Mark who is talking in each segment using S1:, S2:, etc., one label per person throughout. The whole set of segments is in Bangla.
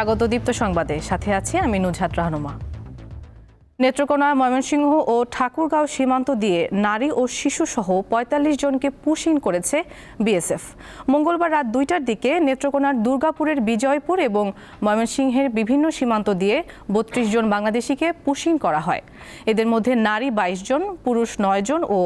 S1: স্বাগত দীপ্ত সংবাদে। সাথে আছি আমি নুজহাত রাহনুমা। নেত্রকোনা, ময়মনসিংহ ও ঠাকুরগাঁও সীমান্ত দিয়ে নারী ও শিশু সহ পঁয়তাল্লিশ জনকে পুশিন করেছে বিএসএফ। মঙ্গলবার রাত দুইটার দিকে নেত্রকোনার দুর্গাপুরের বিজয়পুর এবং ময়মনসিংহের বিভিন্ন সীমান্ত দিয়ে বত্রিশ জন বাংলাদেশিকে পুশিন করা হয়। এদের মধ্যে নারী বাইশ জন, পুরুষ নয় জন ও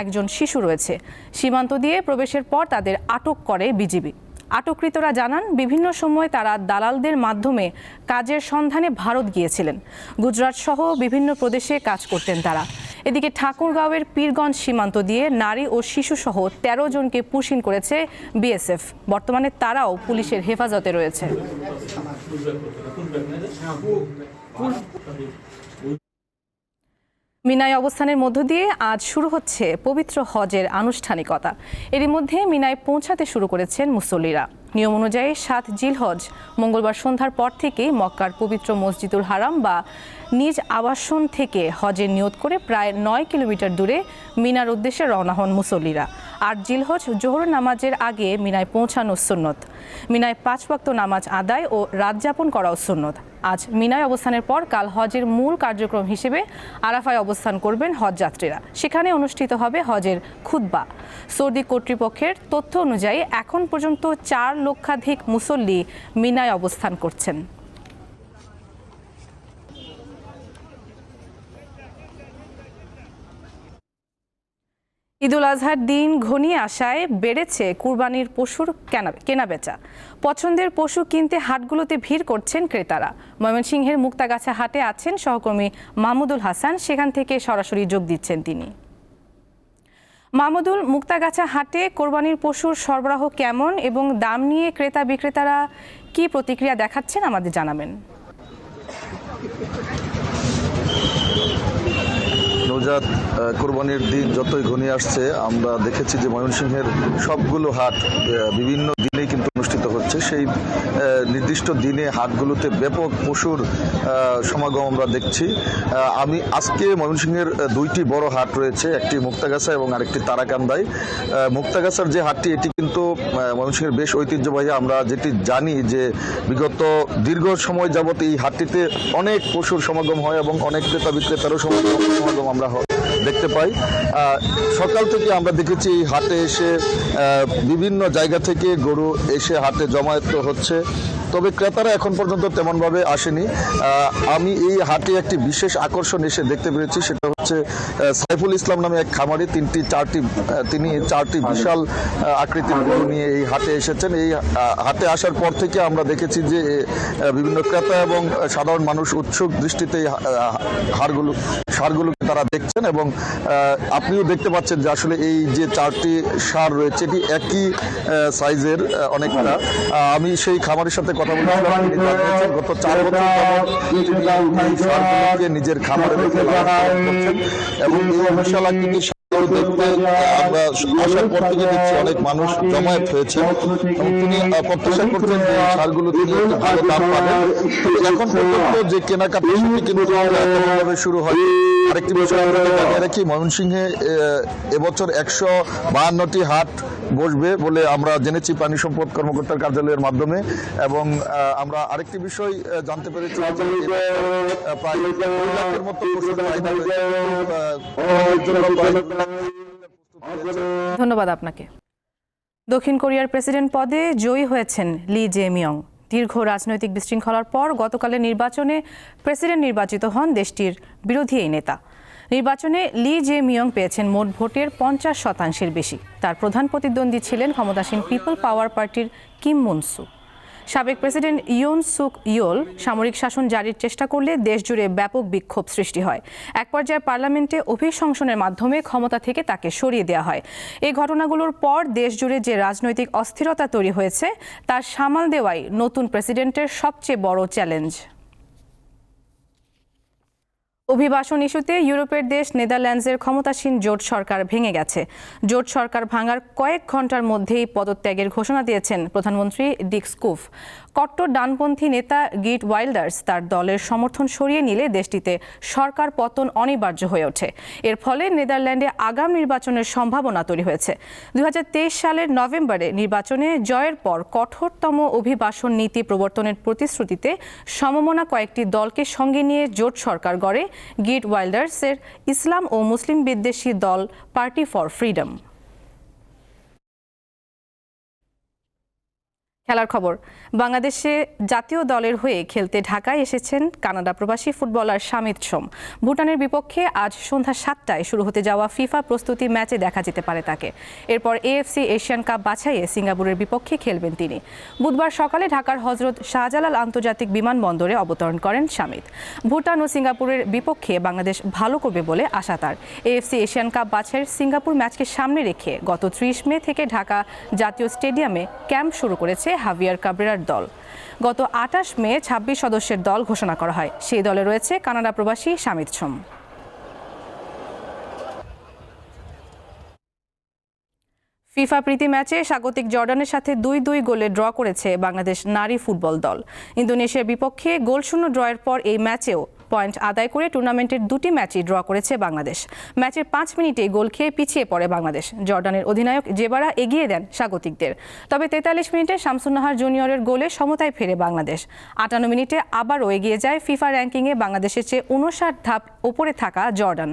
S1: একজন শিশু রয়েছে। সীমান্ত দিয়ে প্রবেশের পর তাদের আটক করে বিজিবি। আটককৃতরা জানান, বিভিন্ন সময় তারা দালালদের মাধ্যমে কাজের সন্ধানে ভারত গিয়েছিলেন। গুজরাট সহ বিভিন্ন প্রদেশে কাজ করতেন তারা। এদিকে ঠাকুরগাঁওয়ের পীরগঞ্জ সীমান্ত দিয়ে নারী ও শিশু সহ তেরো জনকে পুশিন করেছে বিএসএফ। বর্তমানে তারাও পুলিশের হেফাজতে রয়েছে। মিনায় অবস্থানের মধ্য দিয়ে আজ শুরু হচ্ছে পবিত্র হজের আনুষ্ঠানিকতা। এরই মধ্যে মিনায় পৌঁছাতে শুরু করেছেন মুসল্লিরা। নিয়ম অনুযায়ী সাত জিলহজ, মঙ্গলবার সন্ধ্যার পর থেকেই মক্কার পবিত্র মসজিদুল হারাম বা নিজ আবাসন থেকে হজের নিয়ত করে প্রায় নয় কিলোমিটার দূরে মিনার উদ্দেশ্যে রওনা হন মুসল্লিরা। আর জিলহজ জোহর নামাজের আগে মিনায় পৌঁছানো সুন্নত। মিনায় পাঁচ ওয়াক্ত নামাজ আদায় ও রাত যাপন করাও সুন্নত। আজ মিনায় অবস্থানের পর কাল হজের মূল কার্যক্রম হিসেবে আরাফায় অবস্থান করবেন হজ যাত্রীরা। সেখানে অনুষ্ঠিত হবে হজের খুতবা। সৌদি কর্তৃপক্ষের তথ্য অনুযায়ী এখন পর্যন্ত চার লক্ষাধিক মুসল্লি মিনায় অবস্থান করছেন। ঈদুল আজহার দিন ঘনিয়ে আসায় বেড়েছে কুরবানির পশুর কেনা, কেনাবেচা। পছন্দের পশু কিনতে হাটগুলোতে ভিড় করছেন ক্রেতারা। ময়মনসিংহের মুক্তাগাছা হাটে আছেন সহকর্মী মাহমুদুল হাসান, সেখান থেকে সরাসরি যোগ দিচ্ছেন তিনি। মাহমুদুল, মুক্তাগাছা হাটে কোরবানির পশুর সরবরাহ কেমন এবং দাম নিয়ে ক্রেতা বিক্রেতারা কি প্রতিক্রিয়া দেখাচ্ছেন আমাদের জানাবেন।
S2: আহ, কোরবানির দিন যতই ঘনিয়ে আসছে আমরা দেখেছি যে ময়মনসিংহের সবগুলো হাট বিভিন্ন দিনে কিন্তু হচ্ছে সেই নির্দিষ্ট দিনে হাটগুলোতে ব্যাপক পশুর সমাগম আমরা দেখছি। আমি আজকে ময়মনসিংহের দুইটি বড় হাট রয়েছে, একটি মুক্তাগাছা এবং আরেকটি তারাকান্দাই মুক্তাগাছার যে হাটটি, এটি কিন্তু ময়মনসিংহের বেশ ঐতিহ্যবাহী। আমরা যেটি জানি যে বিগত দীর্ঘ সময় যাবত এই হাটটিতে অনেক পশুর সমাগম হয় এবং অনেক ক্রেতা বিক্রেতারও সমাগম আমরা দেখতে পাই। সকাল থেকে আমরা দেখেছি হাটে এসে বিভিন্ন জায়গা থেকে গরু এসে হাটে জমায়েত হচ্ছে। তবে ক্রেতারা এখন পর্যন্ত তেমনভাবে আসেনি। আমি এই হাটে একটি বিশেষ আকর্ষণ এসে দেখতে পেরেছি সেটা হচ্ছে সাইফুল ইসলাম নামে এক খামারি তিনটি চারটি তিনি চারটি বিশাল আকৃতির গরু নিয়ে এই হাটে এসেছেন। এই হাটে আসার পর থেকে আমরা দেখেছি যে বিভিন্ন ক্রেতা এবং সাধারণ মানুষ উৎসুক দৃষ্টিতে এই হা- আহ, সারগুলোকে তারা দেখছেন এবং আপনিও দেখতে পাচ্ছেন যে আসলে এই যে চারটি সার রয়েছে এটি একই সাইজের অনেকটা। আমি সেই খামারের সাথে কথা বলেছিলাম গত চার বছর নিজের খামারে এবং ধর্মশালা দেখতে আমরা আশা করতে অনেক মানুষ জমায়েত হয়েছে তিনি প্রত্যাশা করছেন যে সারগুলো তিনি ভালো দাম পাবেন। এখন পর্যন্ত যে কিন্তু শুরু হয়। আরেকটি বিষয় জানিয়ে রাখি ময়মনসিংহে এবছর একশো বাহান্নটি হাট বসবে বলে আমরা জেনেছি পানি সম্পদ কর্মকর্তার কার্যালয়ের মাধ্যমে এবং আহ, আমরা আরেকটি বিষয় জানতে পেরেছি প্রায় লাখের মতো
S1: ধন্যবাদ আপনাকে। দক্ষিণ কোরিয়ার প্রেসিডেন্ট পদে জয়ী হয়েছেন লি জে মিয়ং দীর্ঘ রাজনৈতিক বিশৃঙ্খলার পর গতকালের নির্বাচনে প্রেসিডেন্ট নির্বাচিত হন দেশটির বিরোধী এই নেতা। নির্বাচনে লি জে মিয়ং পেয়েছেন মোট ভোটের পঞ্চাশ শতাংশের বেশি। তার প্রধান প্রতিদ্বন্দ্বী ছিলেন ক্ষমতাসীন পিপল পাওয়ার পার্টির কিম মুনসু সাবেক প্রেসিডেন্ট ইয়ন সুক ইয়োল সামরিক শাসন জারির চেষ্টা করলে দেশজুড়ে ব্যাপক বিক্ষোভ সৃষ্টি হয়। এক পর্যায়ে পার্লামেন্টে অভিশংসনের মাধ্যমে ক্ষমতা থেকে তাকে সরিয়ে দেওয়া হয়। এই ঘটনাগুলোর পর দেশজুড়ে যে রাজনৈতিক অস্থিরতা তৈরি হয়েছে, তার সামাল দেওয়াই নতুন প্রেসিডেন্টের সবচেয়ে বড় চ্যালেঞ্জ। অভিবাসন ইস্যুতে ইউরোপের দেশ নেদারল্যান্ডসের ক্ষমতাসীন জোট সরকার ভেঙে গেছে। জোট সরকার ভাঙার কয়েক ঘণ্টার মধ্যেই পদত্যাগের ঘোষণা দিয়েছেন প্রধানমন্ত্রী ডিক স্কুফ কট্টর ডানপন্থী নেতা গিট ওয়াইল্ডার্স তার দলের সমর্থন সরিয়ে নিলে দেশটিতে সরকার পতন অনিবার্য হয়ে ওঠে। এর ফলে নেদারল্যান্ডে আগাম নির্বাচনের সম্ভাবনা তৈরি হয়েছে। দু হাজার তেইশ সালের নভেম্বরে নির্বাচনে জয়ের পর কঠোরতম অভিবাসন নীতি প্রবর্তনের প্রতিশ্রুতিতে সমমনা কয়েকটি দলকে সঙ্গে নিয়ে জোট সরকার গড়ে গিট ওয়াইল্ডার্সের ইসলাম ও মুসলিম বিদ্বেষী দল পার্টি ফর ফ্রিডম। খেলার খবর। বাংলাদেশে জাতীয় দলের হয়ে খেলতে ঢাকায় এসেছেন কানাডা প্রবাসী ফুটবলার শামিদ সোম। ভুটানের বিপক্ষে আজ সন্ধ্যা সাতটায় শুরু হতে যাওয়া ফিফা প্রস্তুতি ম্যাচে দেখা যেতে পারে তাকে। এরপর এএফসি এশিয়ান কাপ বাছাইয়ে সিঙ্গাপুরের বিপক্ষে খেলবেন তিনি। বুধবার সকালে ঢাকার হজরত শাহজালাল আন্তর্জাতিক বিমানবন্দরে অবতরণ করেন শামিদ ভুটান ও সিঙ্গাপুরের বিপক্ষে বাংলাদেশ ভালো করবে বলে আশা তার। এএফসি এশিয়ান কাপ বাছাইয়ের সিঙ্গাপুর ম্যাচকে সামনে রেখে গত ত্রিশ মে থেকে ঢাকা জাতীয় স্টেডিয়ামে ক্যাম্প শুরু করেছে হাভিয়ার কাবরেরার দল। গত আটাশ মে ২৬ সদস্যের দল ঘোষণা করা হয়। সেই দলে রয়েছে কানাডা প্রবাসী শামিদ সোম ফিফা প্রীতি ম্যাচে স্বাগতিক জর্ডানের সাথে দুই দুই গোলে ড্র করেছে বাংলাদেশ নারী ফুটবল দল। ইন্দোনেশিয়ার বিপক্ষে গোলশূন্য ড্রয়ের পর এই ম্যাচেও পয়েন্ট আদায় করে টুর্নামেন্টের দুটি ম্যাচই ড্র করেছে বাংলাদেশ। ম্যাচের পাঁচ মিনিটে গোল খেয়ে পিছিয়ে পড়ে বাংলাদেশ। জর্ডানের অধিনায়ক জেবারা এগিয়ে দেন স্বাগতিকদের। তবে তেতাল্লিশ মিনিটে শামসুন্নাহার জুনিয়রের গোলে সমতায় ফেরে বাংলাদেশ। আটান্ন মিনিটে আবারও এগিয়ে যায় ফিফা র্যাঙ্কিংয়ে বাংলাদেশের চেয়ে উনষাট ধাপ ওপরে থাকা জর্ডান।